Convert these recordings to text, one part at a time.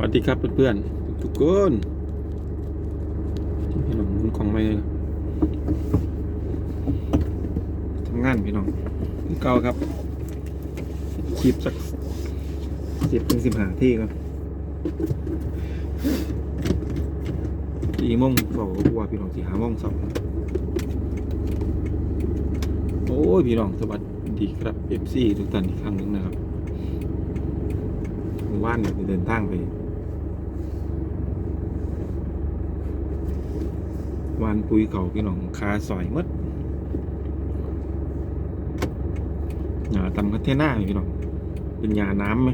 วัสดีครับเพื่อนๆทุกคนพี่น้องมุนของไปเลยทำงานพี่น้องเก่าครับคลิปสักสิบถึงสิบห้าที่ครับสี่โมงสองกว่าพี่น้องสี่ห้าโมงสองโอ้ย พี่น้องสวัสดีครับเอฟซีทุกท่านอีกครั้งหนึ่งนะครับหมู่บ้านเนี่ยเดินทางไป วานปุยเขาพี่น้องคาซอยมดหยาตำกันเทหน้าพี่น้องเป็นหยาน้ำไหม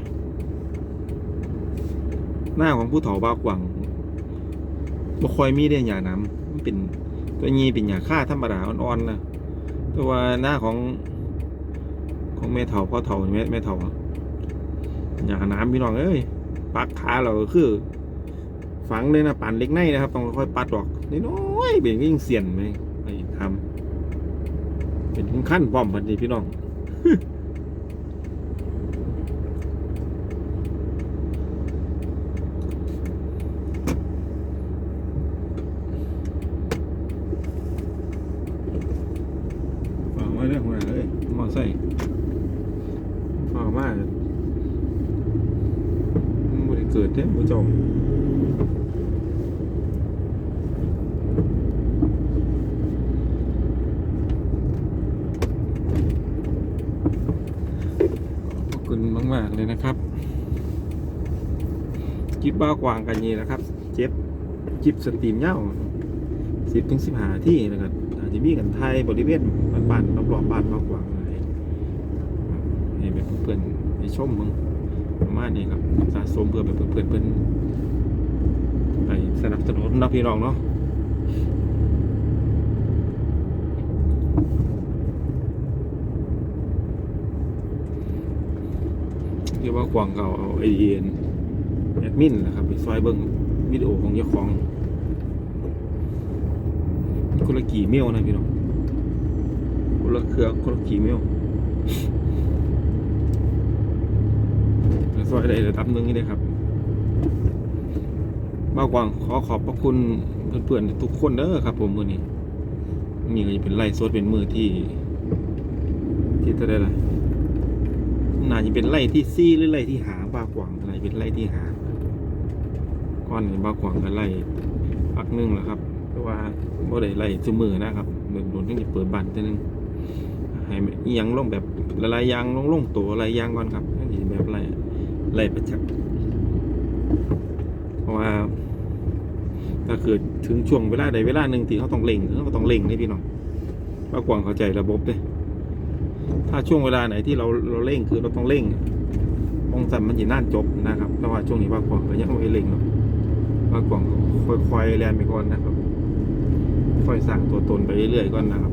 หน้าของผู้เฒ่าบ้ากวังบ่ค่อยมีได้หยาน้ำมันเป็นตัวนี้เป็นหยาค่าธรรมดาอ่อนๆนะแต่ว่าหน้าของของแม่เฒ่าพ่อเฒ่าแม่แม่เฒ่าอย่าน้ำพี่น้องเอ้ยปักขาเราก็คือ ฝังเลยนะปั่นเล็กในนะครับ ต้องค่อยปัดออกน้อย ๆเบี่ยงวิ่งเสียนไปไปทำเป็นขั้นป้อมพันดีพี่น้องฝากไว้เรื่องหัวหน้าเอ้ยมอไซค์ฝากมามันบ่ได้เกิดเด้ผู้เจ้าขอบคุณมาก ๆ เลย นะครับจิบบ้ากวางกันนี้นะครับ เจ็บจิบสตรีมเย้าสิบถึงสิบหาที่นะครับอาจจะมีกันไทยบริเวณบ้านๆรอบๆบ้านบ้ากวางอะไรให้แบบเพื่อนไปชมมึงประมาณนี้ครับสะสมเพื่อแบบเพื่อนเพื่อนไปสนับสนุนนาะพี่น้องเนาะ เรียกว่ากวางเก่าเอาไอเอ็นแอดมินนะครับไปซอยเบิ้งวิดีโอของเจ้าของคนละกี่เมลนะพี่น้องคนละเครือคนละกี่เมลซอยใดระดับหนึ่งนี่เลยครับบ้ากวางขอขอบพระคุณเพื่อนๆทุกคนเด้อครับ ผมมือนี้นี่ก็จะเป็นไล่สดเป็นมือที่ ที่เท่าไรล่ะ น่าจะเป็นไล่ที่ซี่หรือไล่ที่หาบ้ากวางอะไรเป็นไล่ที่หาก้อนนี้บ้ากวางก็ไล่พักหนึงแหละครับเพราะว่าบ่ได้ไล่ซุมือนะครับโดนโดนทั้งจะเปิดบันท่านึงให้ยังลงแบบละลายยางลงลงตัวละลายยางก่อนครับทั้งที่แบบไล่ไล่ประจักษ์เพราะว่าถ้าเกิดถึงช่วงเวลาใดเวลาหนึ่งที่เขาต้องเล่งเขาก็ต้องเล่งนี่พี่น้องว่ากวางเข้าใจระบบเด้ ถ้าช่วงเวลาไหนที่เราเราเร่งคือเราต้องเร่งองสันมันจีน่านจบนะครับ แต่ว่าช่วงนี้ว่ากวางก็ยังไม่เร่งหรอกว่ากวางก็ค่อยๆแลนไปก่อนนะครับ ค่อยสั่งตัวตนไปเรื่อยๆก่อนนะครับ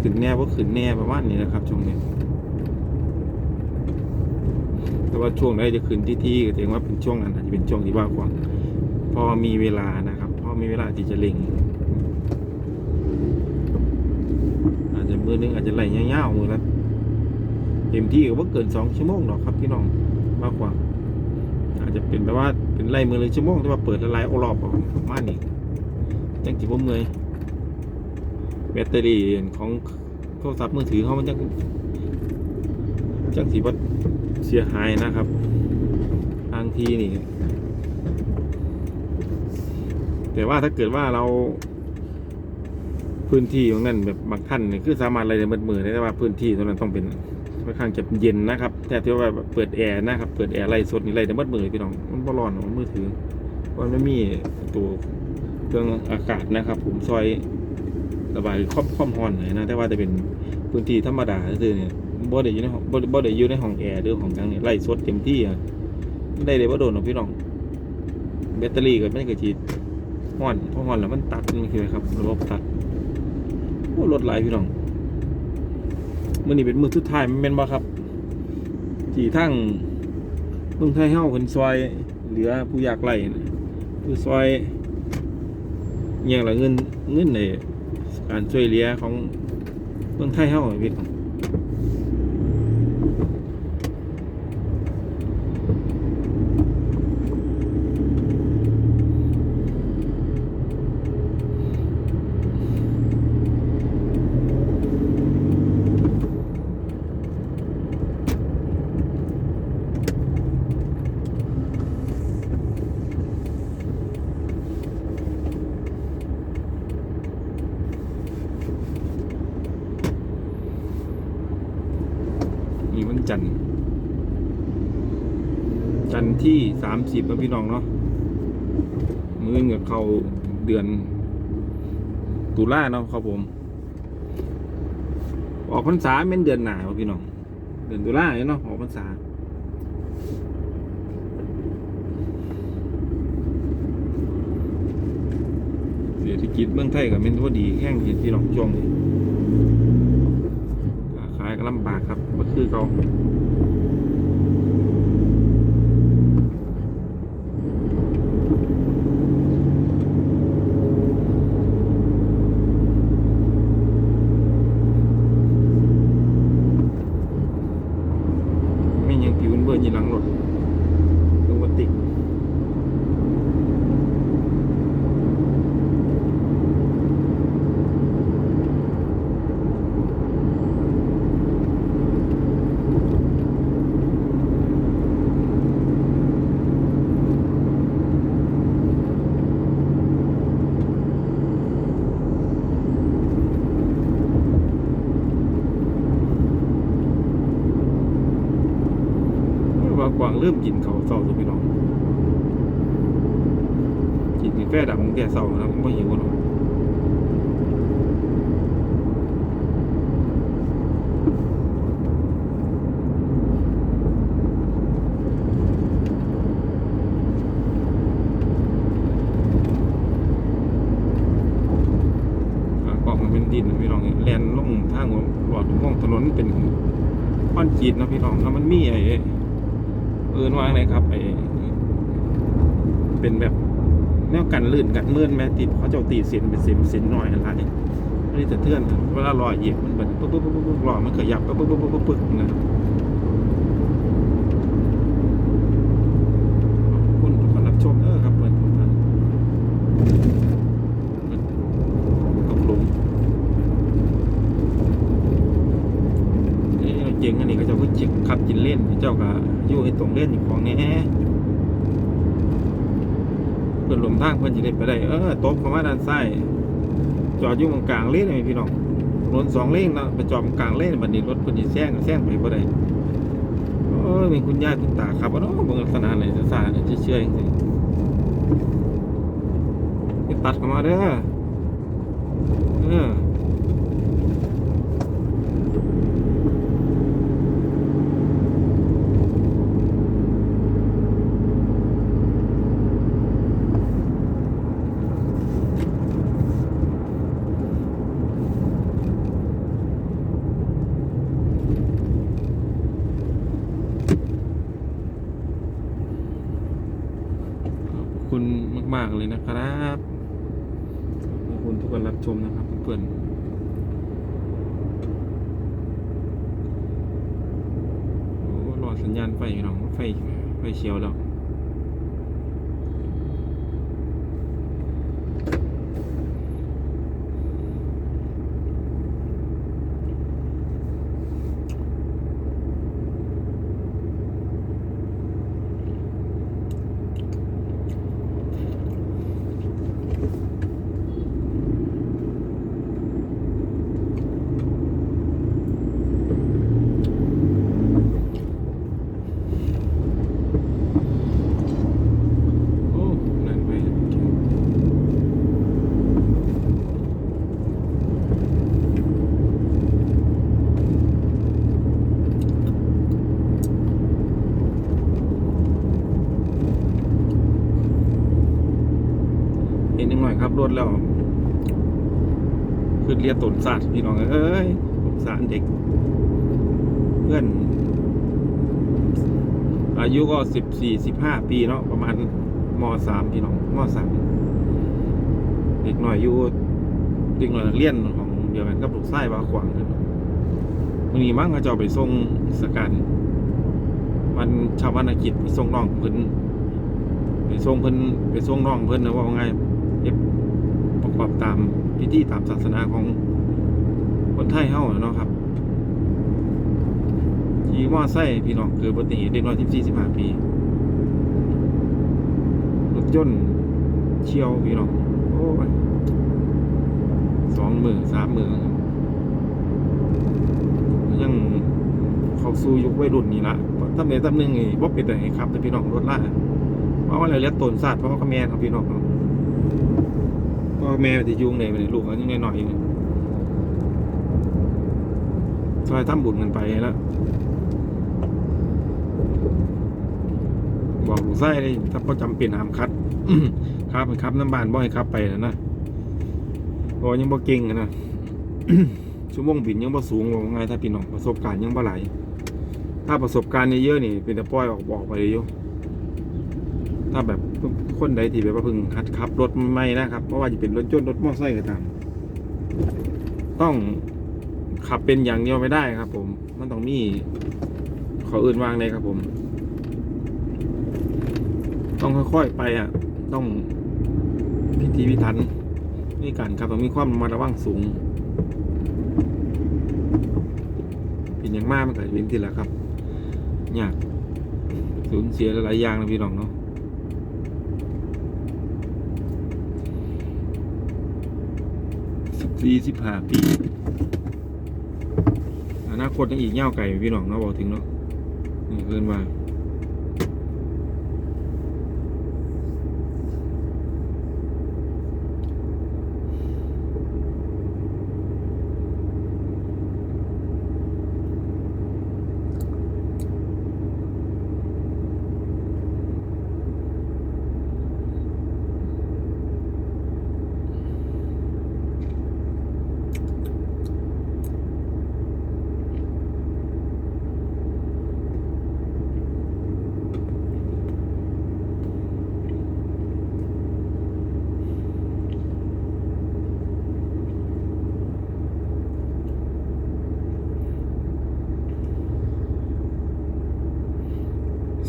ขึ้นแน่ว่าขึ้นแน่ประมาณนี้นะครับ ช่วงนี้ แต่ว่าช่วงไหนจะขึ้นที่ที่ก็แสดงว่าเป็นช่วงนั้นอาจจะเป็นช่วงที่ว่ากว่าพอมีเวลานะครับ พอมีเวลาที่จะเล็ง อาจจะ มือนึงอาจจะไหลเงี้ยวๆมือละเต็มที่ก็ว่าเกินสองชั่วโมงหรอกครับพี่น้องมากกว่า อาจจะเป็นแบบว่าเป็นไล่มือเลยชั่วโมงแต่ว่าเปิดละลายโอรอบออกมาณนี้จังจิบ่เมื่อยแบตเตอรี่ของโทรศัพท์มือถือเขามันจังจังสิว่าเสียหายนะครับบางทีนี่แต่ว่าถ้าเกิดว่าเรา พื้นที่ตรงนั้นแบบบางท่านเนี่ยคือสามารถอะไรได้มืดมือได้แต่ว่าพื้นที่ตรงนั้นต้องเป็นค่อนข้างจะเย็นนะครับแทบที่ว่าเปิดแอร์นะครับเปิดแอร์ไล่สดนี่ไล่ได้มืดมือพี่น้องมันบ่ร้อนของมือถือเพราะมันไม่มีตัวเครื่องอากาศนะครับ ผมซอยระบายครอบครอบฮอนหน่อยนะแต่ว่าจะเป็นพื้นที่ธรรมดาคือเนี่ยบ่ได้อยู่ในห้องบ่บ่ได้อยู่ในห้องแอร์หรือของจังเนี่ยไล่สดเต็มที่อะได้เลยว่าโดนหรอกพี่น้องแบตเตอรี่ก็ไม่เกิดจีฮ้อนพอฮ้อนแล้วมันตัดมันคือครับระบบตัด รถหลายพี่น้องมื่อนี้เป็นมือสุดท้ายม่นบ่ครับที่ทั้งเมืองไทยเฮ้าคนซอยเหลือผู้อยากไหลผู้ซอยอย่างละเงินเงินในการช่วยเหลือของเมืองไทยเฮ้าพี่น้อง จันทร์ที่ สามสิบนะพี่น้องเนาะมื้อกับเขาเดือน ตุลาเนาะครับผม ออกพรรษาเป็นเดือนหนาวพี่น้อง เดือนตุลาเนาะออกพรรษาเศรษฐกิจเมืองไทยก็เป็นว่าดีแห้งเห็นพี่น้องช่วงนี้ค้าขายก็ลำบากครับก็คือเขาไม่ยังผิวเบื่อยีหลังรถต้องมาติด ว่า กวางเริ่มกินเขาเศร้าสุดพี่น้องกินกาแฟดำแกเศร้าแล้วไม่หิวหรอกอ่ากล่องมันเป็นดินนะพี่น้องแลนลงทางหลอดม่วงถนนเป็นก้อนจีดนะพี่น้องแล้วมันมีไอ้ เอินวางเลยครับไอเป็นแบบแนวกันลื่นกันมื่นแม่ติดเขาเจ้าตีเสียนเป็นเสียนเสียนหน่อยอะไรไม่ได้จะเทือนเวลาลอยเหยียบมันแบบปุ๊บปุ๊บปุ๊บปุ๊บลอยมันขยับปุ๊บปุ๊บปุ๊บปุ๊บปุ๊บนะคุณทุกคนรับชมเออครับเปิดทุกท่านตกหลุมนี่เจ๋งอันนี้ก็เจ้าก็จิกขับจินเล่นเจ้าก็ เล่นของแน่เพื่อนหลมทางเพื่อนจะได้ไปได้เออตบเข้ามาด้านซ้ายจอดอยู่ตรงกลางเลนเลยพี่น้องถนนสองเลนนะไปจอดตรงกลางเลนบัดนี้รถเพิ่นสิแซงแซงไปบ่ได้โอ้ยมีคุณย่าคุณตาขับเนาะบิ่งลักษณะไหนซ่าๆเนี่ยเชื่อๆจริงๆนี่ตัดเข้ามาเด้อเออ คุณมาก ๆ เลยนะครับขอบคุณทุกคนรับชมนะครับเพื่อนๆโอ้รอสัญญาณไฟอยู่เนาไฟไฟเชียวแล้ว โอ้นั่นไปเห็นยังหน่อยครับรถแล้ว คือ เรียนตนศาสตร์พี่น้องเอ้ยสงสารเด็ก เพื่อน อายุก็สิบสี่สิบห้าปีเนาะประมาณมสามพี่น้องมสามเด็กหน่อยอยู่เด็กหน่อยนักเรียนของเดียวกันกับลูกไส้บาขวางเลยวันนี้มั้งเขาจะเอาไปส่งสการวันชาวบ้านอากิจไปส่งน้องเพิ่นไปส่งเพิ่นไปส่งน้องเพิ่นนะว่าไงเย็บ ประกอบตามพิธีตามศาสนาของคนไทยเฮาเนาะครับขี่มอไซค์พี่น้องเกิดอุบัติเหตุเด็กน้อยสิบสี่สิบห้าปีรถยนต์เชี่ยวพี่น้องโอ้ยสองหมือสามหมือยังเขาสู่ยุควัยรุ่นนี่ละตำเนียตำหนึ่งนี่บ่เป็นไรครับแต่พี่น้องรถล่าเพราะว่าอะไรเรียกตนศาสตร์เพราะว่าเขาแม่ครับพี่น้อง พ่อแม่ที่ยุ่งเลยไปลูกเขายังน้อยๆอยหนี่ซอยทำบุญกันไปแล้วบอกลูกไส้เลยถ้าประจำเป็นหามคัดครับไปครับน้ำบานบ่ให้ครับไปนะนะเพราะว่ายังบ่เก่งนะชั่วโมงบินยังบ่สูงว่าไงถ้าพี่น้องประสบการณ์ยังบ่หลถ้าประสบการณ์เยอะๆนี่ เป็นแต่ปล่อยออกบอกไปเลยอยู่ถ้าแบบ คนใดที่แบบว่าเพิ่งหัดขับรถใหม่นะครับ เพราะว่าจะเป็นรถยนต์รถมอเตอร์ไซค์ก็ตาม ต้องขับเป็นอย่างเดียวไม่ได้ครับ ผม มันต้องมีขออื่นวางเลยครับผม ต้องค่อยๆไปอะ ต้องพิธีพิถันนี่การขับต้องมีความระมัดระวังสูงเป็นอย่างมากมันก็เป็นที่แหละครับยากสูญเสียหลายอย่างนะพี่น้องเนาะ สี่สิบห้าปีอนาคตยังอีกเน่าไก่พี่น้องเนาะบอกถึงเนาะนี่เกินว่า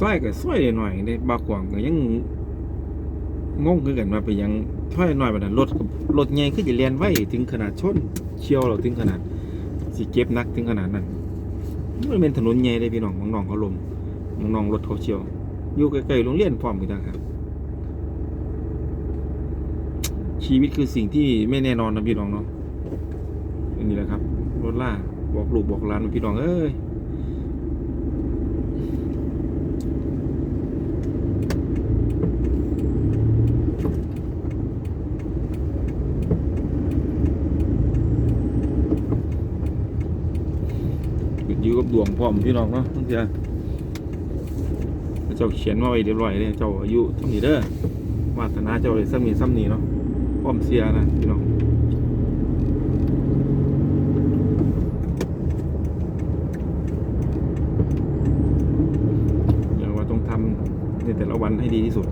ซอยก็ซอยหน่อยๆเด้บากกว่างก็ยังงงคือกันว่าไปยังซอยหน่อยบัดนั้นรถรถใหญ่คือจะเลียนไว้ถึงขนาดชนเฉียวเราถึงขนาดสิเก็บนักถึงขนาดนั้นมันเป็นถนนใหญ่เลยพี่น้องน้องเขาลมน้องรถเขาเฉียว อยู่ใกล้ๆโรงเรียนพร้อมกันต่างครับชีวิตคือสิ่งที่ไม่แน่นอนนะพี่น้องเนาะอันนี้แหละครับ รถล่าบอกลูกบอกหลานพี่น้องเอ้ย ขึ้นอยู่กับดวงพร้อมพี่น้องเนาะทั้งเสียเจ้าเขียนมาไว้เรียบร้อยเลยเจ้าอายุเท่านี้เด้อวาสนาเจ้าเลยซ้ำนี้ซ้ำนี้เนาะพร้อมเสียนะพี่น้องอย่างว่าต้องทำในแต่ละวันให้ดีที่สุด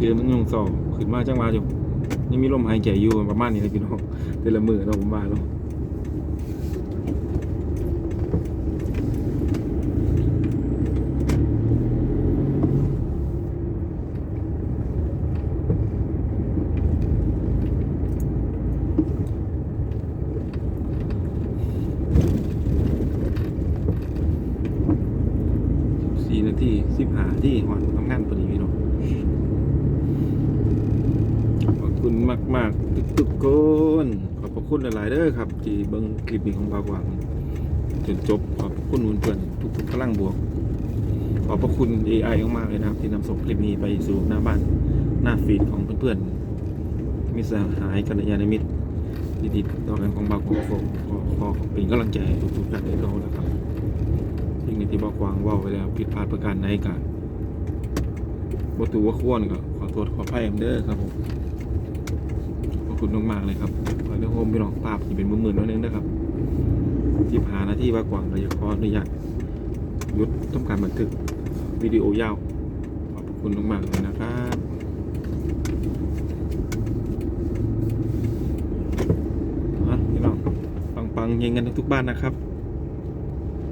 เตือนมันยงสอบขึ้นมาจังหวะอยู่ยังมีลมหายใจอยู่ประมาณนี้เลยพี่น้องแต่ละมือเราผมว่าเนาะสี่นาทีสิบหาที่หอนทำงานพอดีพี่น้อง ขอบคุณ มากมากๆทุกทุกๆคนขอบพระคุณหลายๆเด้อครับ ที่เบิ่งคลิปนี้ของบาวหวังจนจบขอบคุณเพื่อนๆทุกๆพลังบวก ขอบพระคุณ AI มากๆเลยนะครับ ที่นำส่งคลิปนี้ไปสู่หน้าบ้านหน้าฟีดของเพื่อนๆมิตรสหายกัลยาณมิตรที่ติดต่อกันของบาวขอขอขอขอเป็นกำลังใจทุกๆท่านได้เรานะครับสิ่งที่บาวหวังว่าไว้แล้วผิดพลาดประการใดกันวัตถุว่าควรก็ขอโทษขออภัยเด้อครับผม คุณมากๆเลยครับขอเรื่องโฮมพี่น้องภาพที่เป็นมือมือน้อยนึงนะครับที่หาหน้าที่ว่ากว่างเราจะขออนุญาตยุดทำการบันทึกวิดีโอยาว ขอบคุณมากๆเลยนะครับอะพี่น้องปังๆเย็นกันทุกบ้านนะครับ